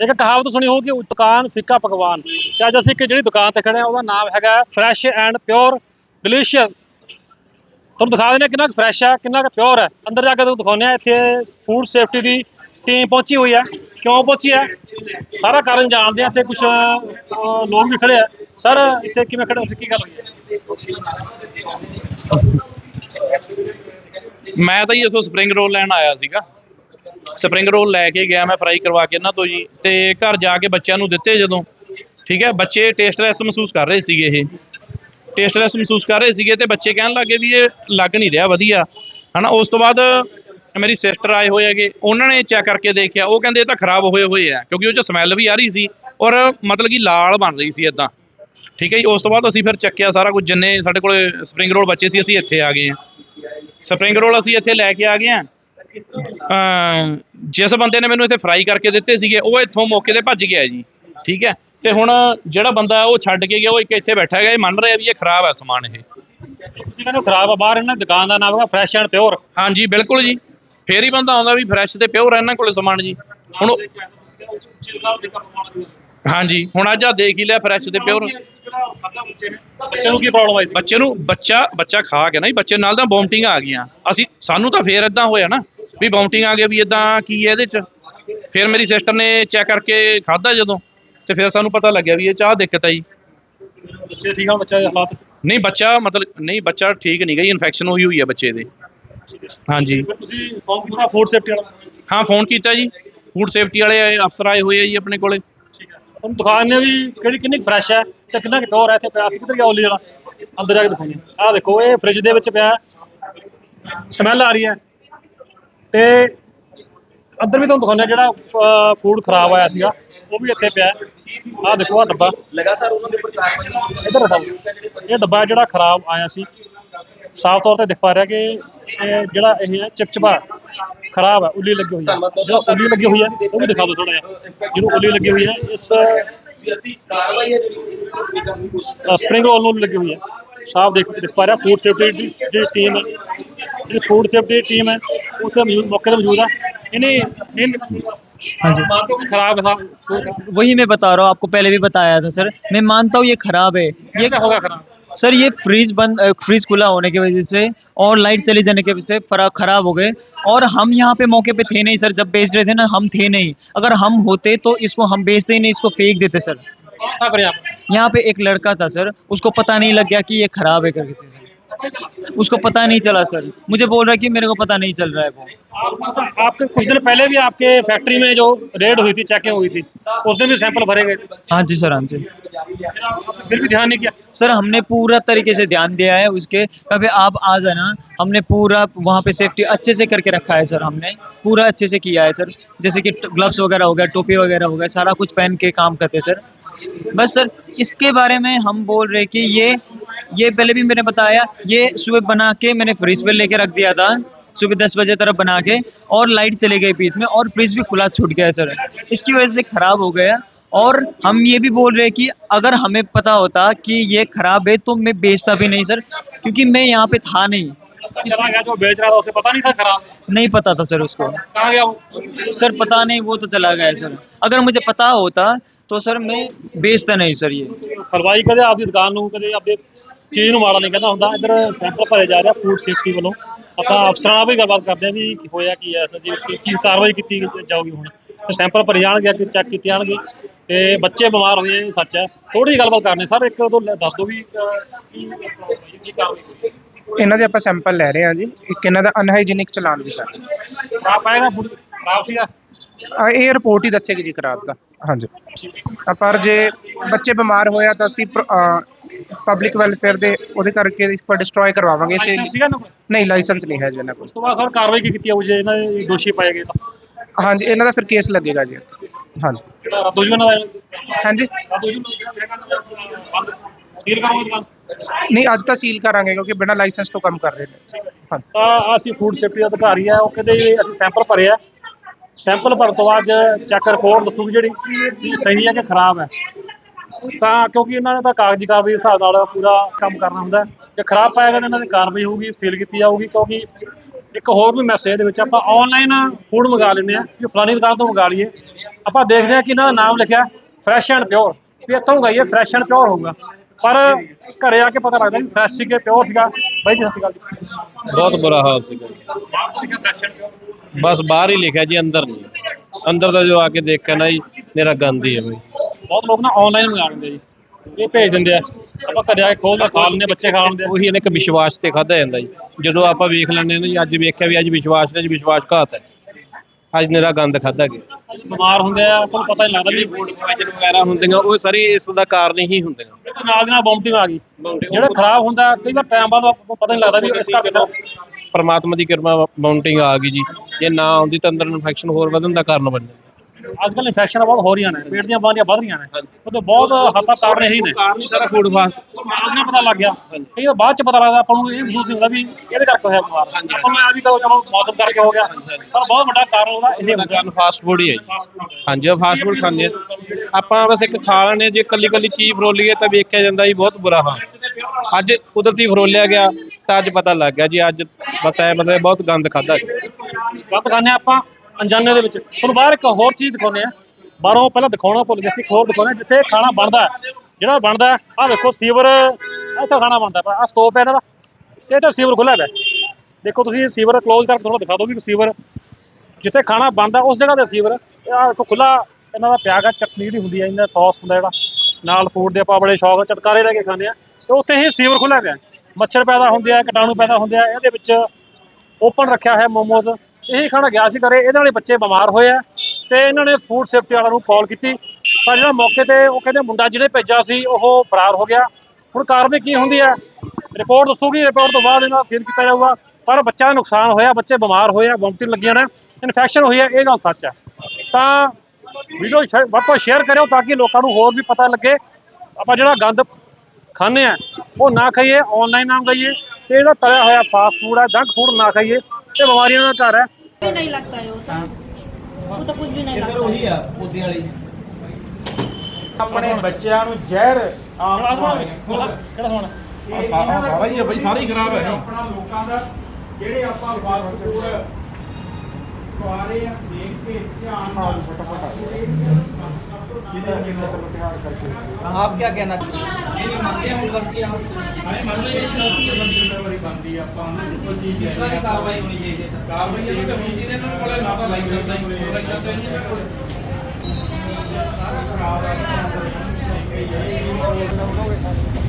ਇੱਕ ਕਹਾਵਤ ਸੁਣੀ ਹੋਊਗੀ ਦੁਕਾਨ ਫਿੱਕਾ ਪਕਵਾਨ। ਤੇ ਅੱਜ ਅਸੀਂ ਇੱਕ ਜਿਹੜੀ ਦੁਕਾਨ ਤੇ ਖੜੇ ਆ, ਉਹਦਾ ਨਾਮ ਹੈਗਾ ਫਰੈਸ਼ ਐਂਡ ਪਿਓਰ, ਡਿਲੀਸ਼ੀਅਸ। ਤੁਹਾਨੂੰ ਦਿਖਾ ਦਿੰਦੇ ਹਾਂ ਕਿੰਨਾ ਫਰੈਸ਼ ਹੈ ਕਿੰਨਾ ਕੁ ਪਿਓਰ ਹੈ ਅੰਦਰ ਜਾ ਕੇ ਤੁਹਾਨੂੰ ਦਿਖਾਉਂਦੇ ਆ ਇੱਥੇ ਫੂਡ ਸੇਫਟੀ ਦੀ ਟੀਮ ਪਹੁੰਚੀ ਹੋਈ ਹੈ ਕਿਉਂ ਪਹੁੰਚੀ ਹੈ ਸਾਰਾ ਕਾਰਨ ਜਾਣਦੇ ਆ ਤੇ ਕੁਝ ਲੋਕ ਵੀ ਖੜੇ ਆ। ਸਰ ਇੱਥੇ ਕਿਵੇਂ ਖੜੇ ਹੋ? ਸੀ ਕੀ ਗੱਲ ਹੋਈ ਹੈ ਮੈਂ ਤਾਂ ਹੀ ਇਥੋਂ ਸਪਰਿੰਗ ਰੋਲ ਲੈਣ ਆਇਆ ਸੀਗਾ। ਸਪਰਿੰਗ ਰੋਲ ਲੈ ਕੇ ਗਿਆ, ਮੈਂ ਫਰਾਈ ਕਰਵਾ ਕੇ ਇਹਨਾਂ ਤੋਂ ਜੀ। ਤੇ ਘਰ ਜਾ ਕੇ ਬੱਚਿਆਂ ਨੂੰ ਦਿੱਤੇ ਜਦੋਂ। ਠੀਕ ਹੈ, ਬੱਚੇ ਟੇਸਟਲੈਸ ਮਹਿਸੂਸ ਕਰ ਰਹੇ ਸੀਗੇ ਇਹ। ਟੇਸਟਲੈਸ ਮਹਿਸੂਸ ਕਰ ਰਹੇ ਸੀਗੇ ਤੇ ਬੱਚੇ ਕਹਿਣ ਲੱਗੇ ਵੀ ਇਹ ਲੱਗ ਨਹੀਂ ਰਿਹਾ, ਵਧੀਆ। ਹਨਾ, ਉਸ ਤੋਂ ਬਾਅਦ ਮੇਰੀ ਸਿਸਟਰ ਆਏ ਹੋਏ ਹੈਗੇ, ਉਹਨਾਂ ਨੇ ਚੈੱਕ ਕਰਕੇ ਦੇਖਿਆ, ਉਹ ਕਹਿੰਦੇ ਇਹ ਤਾਂ ਖਰਾਬ ਹੋਏ ਹੋਏ ਆ, ਕਿਉਂਕਿ ਉਹ ਚ ਸਮੈਲ ਵੀ ਆ ਰਹੀ ਸੀ ਔਰ ਮਤਲਬ ਕਿ ਲਾਲ ਬਣ ਰਹੀ ਸੀ ਇਦਾਂ ਠੀਕ ਹੈ ਜੀ, ਉਸ ਤੋਂ ਬਾਅਦ ਅਸੀਂ ਫਿਰ ਚੱਕਿਆ ਸਾਰਾ ਕੁਝ, ਜਿੰਨੇ ਸਾਡੇ ਕੋਲ ਸਪਰਿੰਗ ਰੋਲ ਬੱਚੇ ਸੀ, ਅਸੀਂ ਇੱਥੇ ਆ ਗਏ ਹਾਂ। ਸਪਰਿੰਗ ਰੋਲ ਅਸੀਂ ਇੱਥੇ ਲੈ ਕੇ ਆ ਗਏ ਹਾਂ। ਜਿਸ ਬੰਦੇ ਨੇ ਮੈਨੂੰ ਇੱਥੇ ਫਰਾਈ ਕਰਕੇ ਦਿੱਤੇ ਸੀਗੇ ਉਹ ਇੱਥੋਂ ਮੌਕੇ ਤੇ ਭੱਜ ਗਿਆ ਜੀ ਠੀਕ ਹੈ? ਤੇ ਹੁਣ ਜਿਹੜਾ ਬੰਦਾ ਉਹ ਛੱਡ ਕੇ ਗਿਆ ਉਹ ਇੱਕ ਇੱਥੇ ਬੈਠਾ ਹੈਗਾ ਇਹ ਮੰਨ ਰਿਹਾ ਵੀ ਇਹ ਖਰਾਬ ਹੈ ਸਮਾਨ ਇਹ। ਤੁਸੀਂ ਕਹਿੰਦੇ ਖਰਾਬ ਆ ਬਾਹਰ ਇਹਨਾਂ ਦੁਕਾਨ ਦਾ ਨਾਮ ਹੈਗਾ ਫਰੈਸ਼ ਐਂਡ ਪਿਓਰ ਹਾਂਜੀ ਬਿਲਕੁਲ ਜੀ। ਫੇਰ ਹੀ ਬੰਦਾ ਆਉਂਦਾ ਵੀ ਫਰੈਸ਼ ਤੇ ਪਿਓਰ ਇਹਨਾਂ ਕੋਲੇ ਸਮਾਨ ਜੀ। ਹੁਣ ਹਾਂਜੀ ਹੁਣ ਅੱਜ ਆ ਦੇਖ ਹੀ ਲਿਆ ਫਰੈਸ਼ ਤੇ ਪਿਓਰ ਬੱਚੇ ਨੂੰ ਕੀ ਪ੍ਰੋਬਲਮ ਆਈ ਸੀ? ਬੱਚੇ ਨੂੰ ਬੱਚਾ ਬੱਚਾ ਖਾ ਕੇ ਨਾ ਜੀ ਬੱਚੇ ਨਾਲ ਤਾਂ ਵੋਮਟਿੰਗ ਆ ਗਈਆਂ। ਅਸੀਂ ਸਾਨੂੰ ਤਾਂ ਫੇਰ ਇਦਾਂ ਹੋਇਆ ਨਾ। ਵੀ ਵੋਮਟਿੰਗ ਆ ਗਿਆ ਵੀ ਇਦਾਂ ਕੀ ਹੈ ਇਹਦੇ ਚ? ਫਿਰ ਮੇਰੀ ਸਿਸਟਰ ਨੇ ਚੈੱਕ ਕਰਕੇ ਖਾਦਾ ਜਦੋਂ ਤੇ ਫਿਰ ਸਾਨੂੰ ਪਤਾ ਲੱਗਿਆ ਵੀ ਇਹ ਚਾਹ ਦਿੱਕਤ ਹੈ ਜੀ। ਬੱਚੇ ਠੀਕ ਆ ਬੱਚਾ ਹਾਲਾਤ? ਨਹੀਂ ਬੱਚਾ ਮਤਲਬ ਨਹੀਂ ਬੱਚਾ ਠੀਕ ਨਹੀਂ ਗਈ ਇਨਫੈਕਸ਼ਨ ਹੋਈ ਹੋਈ ਹੈ ਬੱਚੇ ਦੇ। ਹਾਂਜੀ। ਫਿਰ ਤੁਸੀਂ ਫੋਨ ਕੀਤਾ ਫੂਡ ਸੇਫਟੀ ਵਾਲਾ? ਹਾਂ ਫੋਨ ਕੀਤਾ ਜੀ। ਫੂਡ ਸੇਫਟੀ ਵਾਲੇ ਅਫਸਰ ਆਏ ਹੋਏ ਆ ਜੀ ਆਪਣੇ ਕੋਲੇ। ਠੀਕ ਹੈ ਤੁਹਾਨੂੰ ਦਿਖਾ ਦਿੰਦੇ ਹਾਂ ਵੀ ਕਿਹੜੀ ਕਿੰਨੀ ਫਰੈਸ਼ ਹੈ ਤੇ ਕਿੰਨਾ ਕਿ ਪਿਓਰ ਹੈ ਇੱਥੇ ਪਿਆ ਸੀ ਕਿੱਧਰ ਗਿਆ ਓਲੀ ਵਾਲਾ? ਅੰਦਰ ਜਾ ਕੇ ਹਾਂ ਆਹ ਦੇਖੋ ਇਹ ਫ੍ਰਿਜ ਦੇ ਵਿੱਚ ਪਿਆ। ਸਮੈਲ ਆ ਰਹੀ ਹੈ। ਤੇ ਅੰਦਰ ਵੀ ਤੁਹਾਨੂੰ ਦਿਖਾਉਂਦੇ ਜਿਹੜਾ ਫੂਡ ਖਰਾਬ ਆਇਆ ਸੀਗਾ ਉਹ ਵੀ ਇੱਥੇ ਪਿਆ ਆਹ ਦੇਖੋ ਆਹ ਡੱਬਾ। ਲਗਾਤਾਰ ਉਹਨਾਂ ਦੇ ਇੱਧਰ ਦਿਖਾਓ। ਇਹ ਡੱਬਾ ਜਿਹੜਾ ਖਰਾਬ ਆਇਆ ਸੀ ਸਾਫ਼ ਤੌਰ ਤੇ ਦਿਖ ਪਾ ਰਿਹਾ ਕਿ ਇਹ ਜਿਹੜਾ ਇਹ ਹੈ ਚਿਪਚਿਪਾ ਖਰਾਬ ਹੈ ਉੱਲੀ ਲੱਗੀ ਹੋਈ ਹੈ। ਜਿਹੜਾ ਉੱਲੀ ਲੱਗੀ ਹੋਈ ਹੈ ਉਹ ਵੀ ਦਿਖਾ ਦਿਓ ਥੋੜਾ ਜਿਹਾ। ਜਿਹਨੂੰ ਉੱਲੀ ਲੱਗੀ ਹੋਈ ਹੈ ਇਸ ਸਪਰਿੰਗ ਰੋਲ ਨੂੰ ਲੱਗੀ ਹੋਈ ਹੈ। साफ़ देख देख पा रहे हैं फ़ूड सेफ्टी जी टीम है ਜਿਹੜੀ ਫੂਡ ਸੇਫਟੀ ਦੀ ਟੀਮ ਹੈ ਉੱਥੇ ਮੌਜੂਦ ਮੌਕੇ ਤੇ ਮੌਜੂਦ ਹੈ हाँ जी। मानता हूँ खराब था। वही मैं बता रहा हूँ आपको पहले भी बताया था सर। मैं मानता हूँ ये खराब है। ये कैसे होगा खराब? सर ये फ्रिज बंद फ्रिज खुला होने की वजह से और लाइट चली जाने की वजह से फरा खराब हो गए। और हम यहाँ पे मौके पे थे नहीं सर। जब बेच रहे थे ना हम थे नहीं। अगर हम होते तो इसको हम बेचते ही नहीं इसको फेंक देते सर। यहाँ पे एक लड़का था सर। उसको पता नहीं लग गया कि ये खराब है करके सर। उसको पता नहीं चला सर। मुझे बोल रहा है कि मेरे को पता नहीं चल रहा है वो। आपके कुछ दिन पहले भी आपके फैक्ट्री में जो रेड हुई थी चेकिंग हुई थी उस दिन भी सैंपल भरे गए हाँ जी सर हाँ जी। फिर भी ध्यान नहीं किया? सर हमने पूरा तरीके से ध्यान दिया है उसके। कभी आप आ जाना हमने पूरा वहाँ पे सेफ्टी अच्छे से करके रखा है सर हमने। पूरा अच्छे से किया है सर। जैसे कि ग्लव्स वगैरह हो गया टोपी वगैरह हो गया सारा कुछ पहन के काम करते सर। बस सर इसके बारे में हम बोल रहे कि ये ये पहले भी मैंने बताया ये सुबह बना के मैंने फ्रिज पे लेके रख दिया था सुबह दस बजे तरफ़ बना के और लाइट चली गई बीच में और फ्रिज भी खुला छूट गया सर। इसकी वजह से खराब हो गया और हम ये भी बोल रहे हैं कि अगर हमें पता होता कि ये खराब है तो मैं बेचता भी नहीं सर क्योंकि मैं यहाँ पे था नहीं। जो बेच रहा था उसे पता नहीं था खराब? नहीं पता था सर उसको। कहाँ गया वो? सर पता नहीं वो तो चला गया सर। अगर मुझे पता होता तो सर मैं बेचता नहीं सर ये ਹਲਵਾਈ ਕਦੇ ਆਪਦੀ ਦੁਕਾਨ ਨੂੰ ਕਦੇ ਆਪਦੇ ਚੀਜ਼ ਨੂੰ ਮਾੜਾ ਨਹੀਂ ਕਹਿੰਦਾ ਹੁੰਦਾ ਇੱਧਰ ਸੈਂਪਲ ਭਰੇ ਜਾ ਰਿਹਾ ਫੂਡ ਸੇਫਟੀ ਵੱਲੋਂ ਆਪਾਂ ਅਫਸਰਾਂ ਨਾਲ ਵੀ ਗੱਲਬਾਤ ਕਰਦੇ ਹਾਂ ਵੀ ਕੀ ਹੋਇਆ ਕੀ ਹੈ ਅਸਲ ਦੇ ਵਿੱਚ ਕੀ ਕਾਰਵਾਈ ਕੀਤੀ ਜਾਊਗੀ ਹੁਣ ਤੇ ਸੈਂਪਲ ਭਰੇ ਜਾਣਗੇ ਕਿ ਚੈੱਕ ਕੀਤੇ ਜਾਣਗੇ ਤੇ ਬੱਚੇ ਬਿਮਾਰ ਹੋਏ ਇਹ ਸੱਚ ਹੈ ਥੋੜੀ ਜਿਹੀ ਗੱਲਬਾਤ ਕਰਨੀ ਸਰ ਇੱਕ ਦੋ ਦੱਸ ਦਿਓ ਵੀ ਅਹ, ਕੀ ਕੀ ਕਾਰਵਾਈ ਹੋਈ ਇਹਨਾਂ ਦੇ ਆਪਾਂ ਸੈਂਪਲ ਲੈ ਰਹੇ ਹਾਂ ਜੀ ਇੱਕ ਇਹਨਾਂ ਦਾ ਅਨਹਾਈਜੀਨਿਕ ਚਲਾਨ ਵੀ ਕਰ ਰਹੇ ਖਰਾਬ ਆਏਗਾ ਫੂਡ ਖਰਾਬ ਸੀਗਾ ਹਾਂ ਇਹ ਰਿਪੋਰਟ ਹੀ ਦੱਸੇਗੀ ਜੀ ਖਰਾਬ ਦਾ ਹਾਂਜੀ। ਤਾਂ ਪਰ ਜੇ ਬੱਚੇ ਬਿਮਾਰ ਹੋਇਆ ਤਾਂ ਅਸੀਂ ਪਬਲਿਕ ਵੈਲਫੇਅਰ ਦੇ ਉਹਦੇ ਕਰਕੇ ਇਸ ਪਰ ਡਿਸਟਰੋਏ ਕਰਵਾਵਾਂਗੇ ਇਸੇ ਲਾਇਸੈਂਸ ਸੀਗਾ ਨਾ ਕੋਈ? ਨਹੀਂ ਲਾਇਸੈਂਸ ਨਹੀਂ ਹੈ ਜੀ ਇਹਨਾਂ ਕੋਲ। ਉਸ ਤੋਂ ਬਾਅਦ ਸਰ ਕਾਰਵਾਈ ਕੀ ਕੀਤੀ ਜਾਊ ਜੇ ਇਹਨਾਂ ਦੇ ਦੋਸ਼ੀ ਪਾਏ ਗਏ ਤਾਂ? ਹਾਂਜੀ ਇਹਨਾਂ ਦਾ ਫਿਰ ਕੇਸ ਲੱਗੇਗਾ ਜੀ। ਹਾਂਜੀ। ਜਿਹੜਾ ਰੱਦੋ ਜੀ ਨਾਲ ਹਾਂਜੀ। ਰੱਦੋ ਜੀ ਬੰਦ। ਸੀਲ ਕਰੋਗੇ ਦੁਕਾਨ? ਨਹੀਂ ਅੱਜ ਤਾਂ ਸੀਲ ਕਰਾਂਗੇ ਕਿਉਂਕਿ ਬਿਨਾਂ ਲਾਇਸੈਂਸ ਤੋਂ ਕੰਮ ਕਰ ਰਹੇ ਨੇ। ਤਾਂ ਅਸੀਂ ਫੂਡ ਸੇਫਟੀ ਅਧਿਕਾਰੀ ਆ ਉਹ ਕਹਿੰਦੇ ਅਸੀਂ ਸੈਂਪਲ ਭਰੇ ਆ ਸੈਂਪਲ ਭਰਨ ਤੋਂ ਬਾਅਦ ਚੈੱਕ ਰਿਪੋਰਟ ਦੱਸੂਗੀ ਜਿਹੜੀ ਕਿ ਸਹੀ ਹੈ ਕਿ ਖਰਾਬ ਹੈ। ਤਾਂ ਕਿਉਂਕਿ ਇਹਨਾਂ ਨੇ ਤਾਂ ਕਾਗਜ਼ੀ ਕਾਰਵਾਈ ਦੇ ਹਿਸਾਬ ਨਾਲ ਪੂਰਾ ਕੰਮ ਕਰਨਾ ਹੁੰਦਾ। ਜੇ ਖਰਾਬ ਪਾਇਆ ਗਿਆ ਤਾਂ ਇਹਨਾਂ ਦੀ ਕਾਰਵਾਈ ਹੋਊਗੀ ਸੀਲ ਕੀਤੀ ਜਾਊਗੀ ਕਿਉਂਕਿ ਇੱਕ ਹੋਰ ਵੀ ਮੈਸੇਜ ਦੇ ਵਿੱਚ ਆਪਾਂ ਆਨਲਾਈਨ ਫੂਡ ਮੰਗਾ ਲੈਂਦੇ ਆ ਕਿ ਫਲਾਣੀ ਦੁਕਾਨ ਤੋਂ ਮੰਗਾ ਲਈਏ। ਆਪਾਂ ਦੇਖਦੇ ਹਾਂ ਕਿ ਇਹਨਾਂ ਦਾ ਨਾਮ ਲਿਖਿਆ ਫਰੈਸ਼ ਐਂਡ ਪਿਓਰ ਵੀ ਇੱਥੋਂ ਗਈ ਹੈ ਫਰੈਸ਼ ਐਂਡ ਪਿਓਰ ਹੋਊਗਾ। ਪਰ ਘਰੇ ਆ ਕੇ ਪਤਾ ਲੱਗਦਾ ਵੀ ਫਰੈਸ਼ ਸੀਗੇ ਪਿਓਰ ਸੀਗਾ। ਬਾਈ ਜੀ ਸਤਿ ਸ਼੍ਰੀ ਅਕਾਲ ਬਹੁਤ ਬੁਰਾ ਹਾਲ ਸੀਗਾ। ਜੀ। ਬਸ ਬਾਹਰ ਹੀ ਲਿਖਿਆ ਜੀ ਅੰਦਰ। ਨਹੀਂ ਅੰਦਰ ਦਾ ਜੋ ਆ ਕੇ ਦੇਖਿਆ ਨਾ ਜੀ ਮੇਰਾ ਗੰਦ ਹੀ ਹੈ ਬਈ। ਬਹੁਤ ਲੋਕ ਨਾ ਆਨਲਾਈਨ ਮੰਗਾ ਲੈਂਦੇ ਜੀ। ਇਹ ਭੇਜ ਦਿੰਦੇ ਆ। ਆਪਾਂ ਘਰੇ ਆ ਕੇ ਖੋਲਦੇ ਖਾ ਲੈਂਦੇ ਆ, ਬੱਚੇ ਖਾ ਲੈਂਦੇ ਆ। ਉਹੀ ਇਹਨੇ ਇੱਕ ਵਿਸ਼ਵਾਸ ਤੇ ਖਾਦਾ ਜਾਂਦਾ ਜੀ। ਜਦੋਂ ਆਪਾਂ ਵੇਖ ਲੈਂਦੇ ਹਾਂ ਨਾ ਜੀ ਅੱਜ ਵੇਖਿਆ ਵੀ ਅੱਜ ਵਿਸ਼ਵਾਸ ਨੇ ਜੀ ਵਿਸ਼ਵਾਸਘਾਤ ਹੈ। ਅੱਜ ਮੇਰਾ ਗੰਦ ਖਾਦਾ ਗਿਆ। ਬਿਮਾਰ ਹੁੰਦੇ ਆ ਆਪਾਂ ਨੂੰ ਪਤਾ ਨਹੀਂ ਲੱਗਦਾ ਵੀ ਫੂਡ ਪੋਇਜ਼ਨ ਵਗੈਰਾ ਹੁੰਦੀਆਂ ਉਹ ਸਾਰੀ ਇਸ ਦਾ ਕਾਰਨ ਹੀ ਹੁੰਦੀਆਂ। ਇੱਕ ਨਾਲ ਦੀ ਨਾਲ ਵੋਮਟਿੰਗ ਆ ਗਈ। ਜਿਹੜਾ ਖਰਾਬ ਹੁੰਦਾ ਕਈ ਵਾਰ ਟਾਈਮ ਬਾਅਦ ਆਪਾਂ ਨੂੰ ਪਤਾ ਨਹੀਂ ਲੱਗਦਾ ਵੀ ਇਸ ਕਰਕੇ ਤਾਂ ਪਰਮਾਤਮਾ ਦੀ ਕਿਰਪਾ ਮਾਊਂਟਿੰਗ ਆ ਗਈ ਜੀ। ਜੇ ਨਾ ਆਉਂਦੀ ਤਾਂ ਅੰਦਰ ਇਨਫੈਕਸ਼ਨ ਹੋਰ ਵਧਣ ਦਾ ਕਾਰਨ ਬਣ ਜਾਂਦਾ। ਅੱਜ ਇਨਫੈਕਸ਼ਨ ਬਹੁਤ ਹੋ ਰਹੀਆਂ ਨੇ ਪੇਟ ਦੀਆਂ ਬਿਮਾਰੀਆਂ ਵੱਧ ਰਹੀਆਂ ਨੇ। ਉਹਦੇ ਬਹੁਤ ਹੱਦਾਂ ਕਾਰਨ ਇਹੀ ਨੇ। ਕਾਰਨ ਹੀ ਸਾਰਾ ਫੂਡ ਫਾਸਟ ਨਾਲ ਪਤਾ ਲੱਗ ਗਿਆ। ਵਾਰ ਬਾਅਦ ਚ ਪਤਾ ਲੱਗਦਾ ਆਪਾਂ ਨੂੰ ਇਹ ਮਹਿਸੂਸ ਹੁੰਦਾ ਵੀ ਇਹਦੇ ਕਰਕੇ ਹੋਇਆ ਬਿਮਾਰ। ਆਪਾਂ ਨੂੰ ਆ ਵੀ ਤਾਂ ਚਲੋ ਮੌਸਮ ਕਰਕੇ ਹੋ ਗਿਆ। ਪਰ ਬਹੁਤ ਵੱਡਾ ਕਾਰਨ ਉਹਦਾ ਇਹ ਹੁੰਦਾ। ਕਾਰਨ ਫਾਸਟ ਫੂਡ ਹੀ ਹੈ ਜੀ। ਹਾਂਜੀ ਫਾਸਟ ਫੂਡ ਖਾਂਦੇ ਆ। ਆਪਾਂ ਬਸ ਇੱਕ ਖਾ ਲੈਣੇ ਜੇ ਕੱਲੀ ਕੱਲੀ ਚੀਜ਼ ਫਰੋਲੀਏ ਤਾਂ ਵੇਖਿਆ ਜਾਂਦਾ ਜੀ ਬਹੁਤ ਬੁਰਾ ਹਾਲ। ਅੱਜ ਕੁਦਰਤੀ ਫਰੋਲਿਆ ਗਿਆ ਤਾਂ ਅੱਜ ਪਤਾ ਲੱਗ ਗਿਆ ਜੀ ਅੱਜ ਬਸ ਐ ਮਤਲਬ ਬਹੁਤ ਗੰਦ ਖਾਦਾ ਖਾਂਦੇ ਹਾਂ ਆਪਾਂ। ਅਣਜਾਣੇ ਦੇ ਵਿੱਚ। ਤੁਹਾਨੂੰ ਬਾਹਰ ਇੱਕ ਹੋਰ ਚੀਜ਼ ਦਿਖਾਉਂਦੇ ਆ ਬਾਹਰੋਂ ਪਹਿਲਾਂ ਦਿਖਾਉਣਾ ਭੁੱਲ ਗਏ ਸੀ, ਇੱਕ ਹੋਰ ਦਿਖਾਉਂਦੇ ਹਾਂ, ਜਿੱਥੇ ਖਾਣਾ ਬਣਦਾ ਹੈ। ਜਿਹੜਾ ਬਣਦਾ ਆ ਦੇਖੋ, ਸੀਵਰ ਇੱਥੇ ਖਾਣਾ ਬਣਦਾ ਆ ਸਟੋਪ ਹੈ ਇਹਨਾਂ ਦਾ। ਤੇ ਇਹ ਤਾਂ ਸੀਵਰ ਖੁੱਲ੍ਹਾ ਪਿਆ ਦੇਖੋ ਤੁਸੀਂ ਸੀਵਰ ਕਲੋਜ਼ ਕਰਕੇ ਤੁਹਾਨੂੰ ਦਿਖਾ ਦਿਓ ਵੀ ਸੀਵਰ ਜਿੱਥੇ ਖਾਣਾ ਬਣਦਾ, ਉਸ ਜਗ੍ਹਾ ਤੇ ਸੀਵਰ ਆ ਵੇਖੋ ਖੁੱਲਾ ਇਹਨਾਂ ਦਾ ਪਿਆਗ ਆ ਚਟਨੀ ਜਿਹੜੀ ਹੁੰਦੀ ਹੈ, ਇਹਨਾਂ ਦਾ ਸੌਸ ਹੁੰਦਾ ਜਿਹੜਾ। ਨਾਲ ਫੂਡ ਦੇ ਆਪਾਂ ਬੜੇ ਸ਼ੌਕ ਨਾਲ ਚਟਕਾਰੇ ਲੈ ਕੇ ਖਾਂਦੇ ਆ ਤੇ ਉੱਥੇ ਹੀ ਸੀਵਰ ਖੁੱਲਿਆ ਪਿਆ ਮੱਛਰ ਪੈਦਾ ਹੁੰਦੇ ਆ, ਕੀਟਾਣੂ ਪੈਦਾ ਹੁੰਦੇ ਆ, ਇਹਦੇ ਵਿੱਚ ਓਪਨ ਰੱਖਿਆ ਹੈ ਮੋਮੋਜ਼। ਇਹੀ ਖਾਣਾ ਗਿਆ ਸੀ ਕਰੇ ਇਹਦੇ ਵਾਲੇ ਬੱਚੇ ਬਿਮਾਰ ਹੋਏ ਆ ਤੇ ਇਹਨਾਂ ਨੇ ਫੂਡ ਸੇਫਟੀ ਵਾਲਿਆਂ ਨੂੰ ਕਾਲ ਕੀਤੀ। ਪਰ ਜਿਹੜਾ ਮੌਕੇ ਤੇ ਉਹ ਕਹਿੰਦੇ ਮੁੰਡਾ ਜਿਹਨੇ ਭੇਜਿਆ ਸੀ, ਉਹ ਫਰਾਰ ਹੋ ਗਿਆ। ਹੁਣ ਕਾਰਵਾਈ ਕੀ ਹੁੰਦੀ ਹੈ ਰਿਪੋਰਟ ਦੱਸੂਗੀ ਰਿਪੋਰਟ ਤੋਂ ਬਾਅਦ ਇਹਨਾਂ ਸੀਲ ਕੀਤਾ ਜਾਊਗਾ। ਪਰ ਬੱਚਾ ਦਾ ਨੁਕਸਾਨ ਹੋਇਆ, ਬੱਚੇ ਬਿਮਾਰ ਹੋਏ ਆ ਵੋਮਟਿੰਗ ਲੱਗੀਆਂ ਨੇ ਇਨਫੈਕਸ਼ਨ ਹੋਈ ਹੈ ਇਹ ਗੱਲ ਸੱਚ ਹੈ ਤਾਂ ਵੀਡੀਓ ਵੱਧ ਤੋਂ ਸ਼ੇਅਰ ਕਰਿਓ ਤਾਂ ਕਿ ਲੋਕਾਂ ਨੂੰ ਹੋਰ ਵੀ ਪਤਾ ਲੱਗੇ। ਆਪਾਂ ਜਿਹੜਾ ਗੰਦ ਖਾਂਦੇ ਆ, ਉਹ ਨਾ ਖਾਈਏ ਆਨਲਾਈਨ ਨਾ ਮੰਗਾਈਏ ਤੇ ਜਿਹੜਾ ਤਲਿਆ ਹੋਇਆ ਫਾਸਟ ਫੂਡ ਹੈ ਜੰਕ ਫੂਡ ਨਾ ਖਾਈਏ, ਇਹ ਬਿਮਾਰੀਆਂ ਦਾ ਘਰ ਹੈ भी नहीं लगता है वो तो वो तो कुछ भी नहीं लगता है। ਆ ਉਹਦੇ ਵਾਲੀ ਆਪਣੇ ਬੱਚਿਆਂ ਨੂੰ ਜ਼ਹਿਰ ਆਮ ਆਸਮਾਨ ਕਿਹੜਾ ਹੋਣਾ ਸਾਰਾ ਹੀ ਹੈ ਬਈ ਸਾਰੇ ਹੀ ਖਰਾਬ ਹੈ ਆਪਣਾ ਲੋਕਾਂ ਦਾ ਜਿਹੜੇ ਆਪਾਂ ਫਾਸਟ ਫੂਡ ਖਵਾ ਰਹੇ ਆ ਦੇਖ ਕੇ ਧਿਆਨ ਨਾਲ आप क्या कहना चाहिए मानते हैं गलती ਹੈ ਬੰਦੀ ਆਪਾਂ ਨੂੰ ਕੋਈ ਚੀਜ਼ ਦੀ ਕਾਰਵਾਈ ਹੋਣੀ ਚਾਹੀਦੀ ਹੈ। ਕਾਰਵਾਈ ਇਹ ਹੋਣੀ ਚਾਹੀਦੀ ਇਹਨਾਂ ਕੋਲੇ ਨਾ ਤਾਂ ਲਾਇਸੈਂਸ ਨਹੀਂ ਹੋਣਾ ਚਾਹੀਦਾ ਇਹਨਾਂ ਸਾਰਾ ਖਰਾਬ ਹੈ ਠੀਕ ਹੈ